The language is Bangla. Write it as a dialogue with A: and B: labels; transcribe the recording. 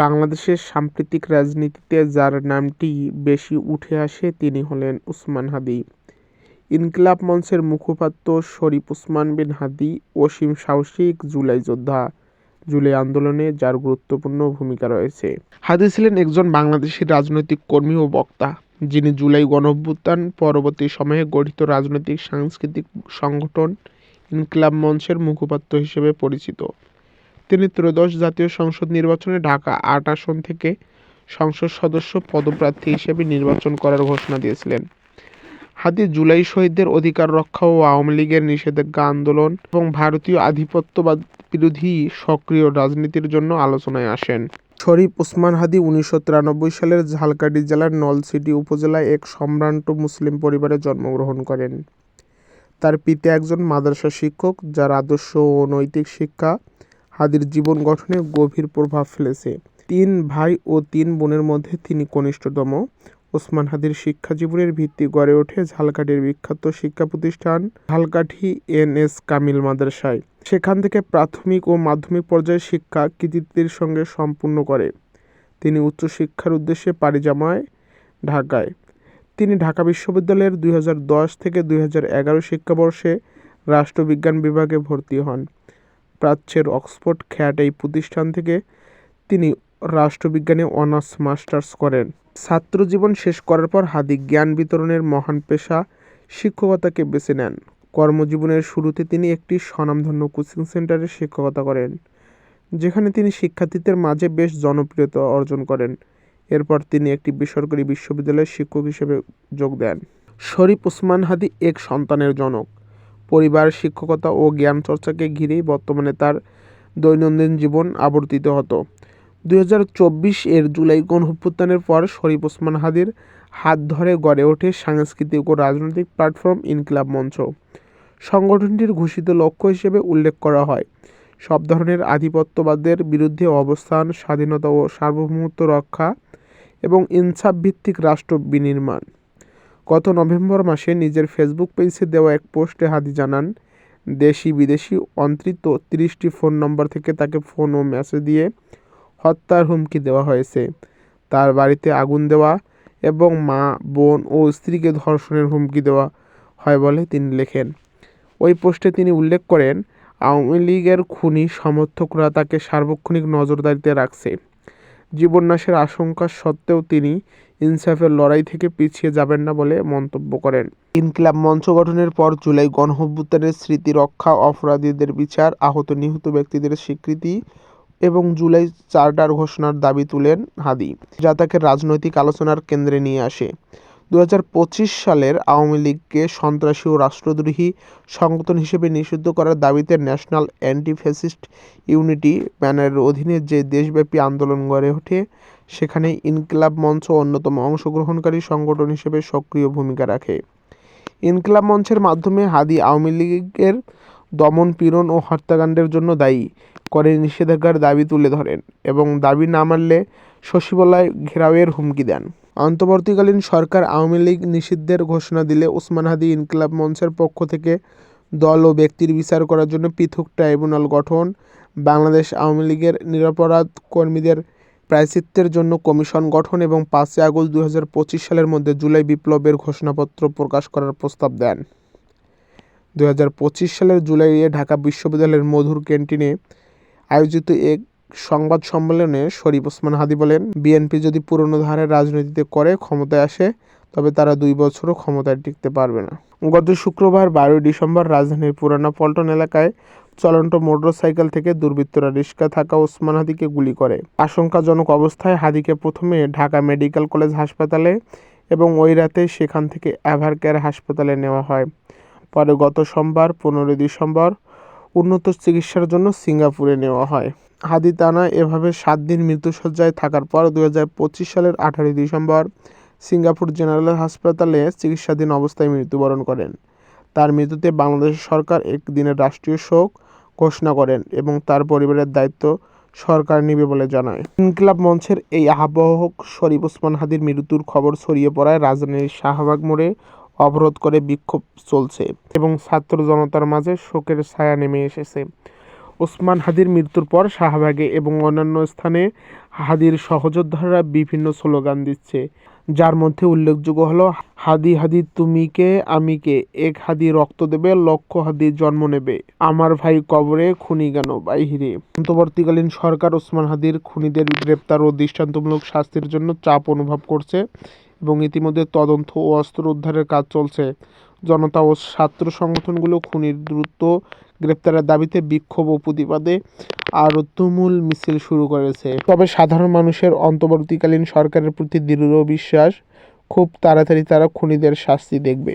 A: বাংলাদেশের সাম্প্রতিক রাজনীতিতে যার নামটি বেশি উঠে আসে তিনি হলেন উসমান হাদি। ইনকিলাব মঞ্চের মুখপাত্র শরীফ উসমান বিন হাদি, অসীম সাহসিক জুলাই যোদ্ধা। জুলাই আন্দোলনে যার গুরুত্বপূর্ণ ভূমিকা রয়েছে। হাদি ছিলেন একজন বাংলাদেশের রাজনৈতিক কর্মী ও বক্তা, যিনি জুলাই গণঅভ্যুত্থান পরবর্তী সময়ে গঠিত রাজনৈতিক, সাংস্কৃতিক সংগঠন ইনকিলাব মঞ্চের মুখপাত্র হিসেবে পরিচিত। তিনি ত্রয়োদশ জাতীয় সংসদ নির্বাচনে ঢাকা আট আসন থেকে সংসদ সদস্য পদপ্রার্থী হিসেবে নির্বাচন করার ঘোষণা দিয়েছিলেন। হাদি জুলাই শহীদদের অধিকার রক্ষা ও আওয়ামী লীগের নিষেধাজ্ঞা আন্দোলন এবং ভারতীয় আধিপত্যবাদ বিরোধী সক্রিয় রাজনীতির জন্য আলোচনায় আসেন। শরীফ ওসমান হাদি উনিশশো তিরানব্বই সালের ঝালকাঠি জেলার নলছিটি উপজেলায় এক সম্ভ্রান্ত মুসলিম পরিবারে জন্মগ্রহণ করেন। তার পিতা একজন মাদ্রাসা শিক্ষক, যার আদর্শ ও নৈতিক শিক্ষা হাদির জীবন গঠনে গভীর প্রভাব ফেলেছে। তিন ভাই ও তিন বোনের মধ্যে তিনি কনিষ্ঠতম। ওসমান হাদির শিক্ষা জীবনের ভিত্তি গড়ে ওঠে ঝালকাঠির বিখ্যাত শিক্ষা প্রতিষ্ঠান ঝালকাঠি এন এস কামিল মাদ্রাসায়। সেখান থেকে প্রাথমিক ও মাধ্যমিক পর্যায়ের শিক্ষা কৃতিত্বের সঙ্গে সম্পূর্ণ করে। তিনি উচ্চশিক্ষার উদ্দেশ্যে পাড়ি জমায় ঢাকায়। তিনি ঢাকা বিশ্ববিদ্যালয়ের দুই হাজার দশ থেকে দুই হাজার এগারো শিক্ষাবর্ষে রাষ্ট্রবিজ্ঞান বিভাগে ভর্তি হন। প্রাচ্যের অক্সফোর্ড খ্যাট এই প্রতিষ্ঠান থেকে তিনি রাষ্ট্রবিজ্ঞানে অনার্স, মাস্টার্স করেন। ছাত্রজীবন শেষ করার পর হাদি জ্ঞান বিতরণের মহান পেশা শিক্ষকতাকে বেছে নেন। কর্মজীবনের শুরুতে তিনি একটি স্বনামধন্য কোচিং সেন্টারে শিক্ষকতা করেন, যেখানে তিনি শিক্ষার্থীদের মাঝে বেশ জনপ্রিয়তা অর্জন করেন। এরপর তিনি একটি বেসরকারি বিশ্ববিদ্যালয়ের শিক্ষক হিসেবে যোগ দেন। শরীফ ওসমান হাদি এক সন্তানের জনক। পরিবার, শিক্ষকতা ও জ্ঞান চর্চাকে ঘিরেই বর্তমানে তার দৈনন্দিন জীবন আবর্তিত হতো। দুই হাজার চব্বিশ এর জুলাই গণঅভ্যুত্থানের পর শরীফ ওসমান হাদির হাত ধরে গড়ে ওঠে সাংস্কৃতিক ও রাজনৈতিক প্ল্যাটফর্ম ইনকিলাব মঞ্চ। সংগঠনটির ঘোষিত লক্ষ্য হিসেবে উল্লেখ করা হয়, সব ধরনের আধিপত্যবাদের বিরুদ্ধে অবস্থান, স্বাধীনতা ও সার্বভৌমত্ব রক্ষা এবং ইনসাফ ভিত্তিক রাষ্ট্র বিনির্মাণ। গত নভেম্বর মাসে নিজের ফেসবুক পেজে দেওয়া এক পোস্টে হাদি জানান, দেশি বিদেশি অন্তরিত তিরিশটি ফোন নম্বর থেকে তাকে ফোন ও মেসেজ দিয়ে হত্যার হুমকি দেওয়া হয়েছে। তার বাড়িতে আগুন দেওয়া এবং মা, বোন ও স্ত্রীকে ধর্ষণের হুমকি দেওয়া হয় বলে তিনি লেখেন। ওই পোস্টে তিনি উল্লেখ করেন, আওয়ামী লীগের খুনি সমর্থকরা তাকে সার্বক্ষণিক নজরদারিতে রাখছে। জীবননাশের আশঙ্কা সত্ত্বেও তিনি ইনসাফের লড়াই থেকে পিছিয়ে যাবেন না বলে মন্তব্য করেন। ইনকিলাব মঞ্চ গঠনের পর জুলাই গণঅভ্যুত্থানের স্মৃতি রক্ষা, অপরাধীদের বিচার, আহত নিহত ব্যক্তিদের স্বীকৃতি এবং জুলাই চার্টার ঘোষণার দাবি তুলেন হাদি, যা তাকে রাজনৈতিক আলোচনার কেন্দ্রে নিয়ে আসে। দু হাজার পঁচিশ সালের আওয়ামী লীগকে সন্ত্রাসী ও রাষ্ট্রদ্রোহী সংগঠন হিসেবে নিষিদ্ধ করার দাবিতে ন্যাশনাল অ্যান্টি ফ্যাসিস্ট ইউনিটি ব্যানারের অধীনে যে দেশব্যাপী আন্দোলন গড়ে ওঠে, সেখানে ইনকিলাব মঞ্চ অন্যতম অংশগ্রহণকারী সংগঠন হিসেবে সক্রিয় ভূমিকা রাখে। ইনকিলাব মঞ্চের মাধ্যমে হাদি আওয়ামী লীগের দমন, পীড়ন ও হত্যাকাণ্ডের জন্য দায়ী করে নিষেধাজ্ঞার দাবি তুলে ধরেন এবং দাবি না মানলে সচিবালয় ঘেরাওয়ের হুমকি দেন। অন্তর্বর্তীকালীন সরকার আওয়ামী লীগ নিষিদ্ধের ঘোষণা দিলে ওসমান হাদি ইনকিলাব মঞ্চের পক্ষ থেকে দল ও ব্যক্তির বিচার করার জন্য পৃথক ট্রাইব্যুনাল গঠন, বাংলাদেশ আওয়ামী লীগের নিরপরাধ কর্মীদের প্রায়শ্চিত্তের জন্য কমিশন গঠন এবং পাঁচই আগস্ট দুই হাজার পঁচিশ সালের মধ্যে জুলাই বিপ্লবের ঘোষণাপত্র প্রকাশ করার প্রস্তাব দেন। দুই হাজার পঁচিশ সালের জুলাইয়ে ঢাকা বিশ্ববিদ্যালয়ের মধুর ক্যান্টিনে আয়োজিত এক সংবাদ সম্মেলনে শরীফ ওসমান হাদি বলেন, বিএনপি যদি পুরনো ধারার রাজনীতিতে করে ক্ষমতায় আসে, তবে তারা দুই বছরও ক্ষমতায় টিকতে পারবে না। গত শুক্রবার বারোই ডিসেম্বর রাজধানীর পুরানা পল্টন এলাকায় চলন্ত মোটরসাইকেল থেকে দুর্বৃত্তরা রিস্কা থাকা ওসমান হাদিকে গুলি করে। আশঙ্কাজনক অবস্থায় হাদিকে প্রথমে ঢাকা মেডিকেল কলেজ হাসপাতালে এবং ওই রাতে সেখান থেকে অ্যাভার কেয়ার হাসপাতালে নেওয়া হয়। পরে গত সোমবার, পনেরোই ডিসেম্বর, উন্নত চিকিৎসার জন্য সিঙ্গাপুরে নেওয়া হয়। হাদি তানা এভাবে সাত দিন মৃত্যুসজ্জায় থাকার পর দু হাজার পঁচিশ সালের আঠারোই ডিসেম্বর সিঙ্গাপুর জেনারেল হাসপাতালে চিকিৎসাধীন অবস্থায় মৃত্যুবরণ করেন। তার মৃত্যুতে বাংলাদেশ সরকার একদিনের রাষ্ট্রীয় শোক ঘোষণা করেন এবং তার পরিবারের দায়িত্ব সরকার নিবে বলে জানায়। ইনকিলাব মঞ্চের এই আহ্বায়ক শরীফ ওসমান হাদির মৃত্যুর খবর ছড়িয়ে পড়ায় রাজধানীর শাহবাগ মোড়ে অবরোধ করে বিক্ষোভ চলছে এবং ছাত্র জনতার মাঝে শোকের ছায়া নেমে এসেছে। ওসমান হাদির মৃত্যুর পর শাহবাগে এবং অন্যান্য স্থানে হাদির সহযোদ্ধারা বিভিন্ন স্লোগান দিচ্ছে। যার মধ্যে উল্লেখযোগ্য হলো, হাদি হাদি, তুমি কে? আমি কে? এক হাদি রক্ত দেবে, লক্ষ হাদি জন্ম নেবে। আমার ভাই কবরে খুনি কেন বাইহিরে অন্তর্বর্তীকালীন সরকার ওসমান হাদির খুনিদের গ্রেপ্তার ও দৃষ্টান্তমূলক শাস্তির জন্য চাপ অনুভব করছে এবং ইতিমধ্যে তদন্ত ও অস্ত্র উদ্ধারের কাজ চলছে। জনতা ও ছাত্র সংগঠনগুলো খুনির দ্রুত গ্রেপ্তারের দাবিতে বিক্ষোভ ও প্রতিবাদে আরও তুমুল মিছিল শুরু করেছে। তবে সাধারণ মানুষের অন্তর্বর্তীকালীন সরকারের প্রতি দৃঢ় বিশ্বাস, খুব তাড়াতাড়ি তারা খুনিদের শাস্তি দেখবে।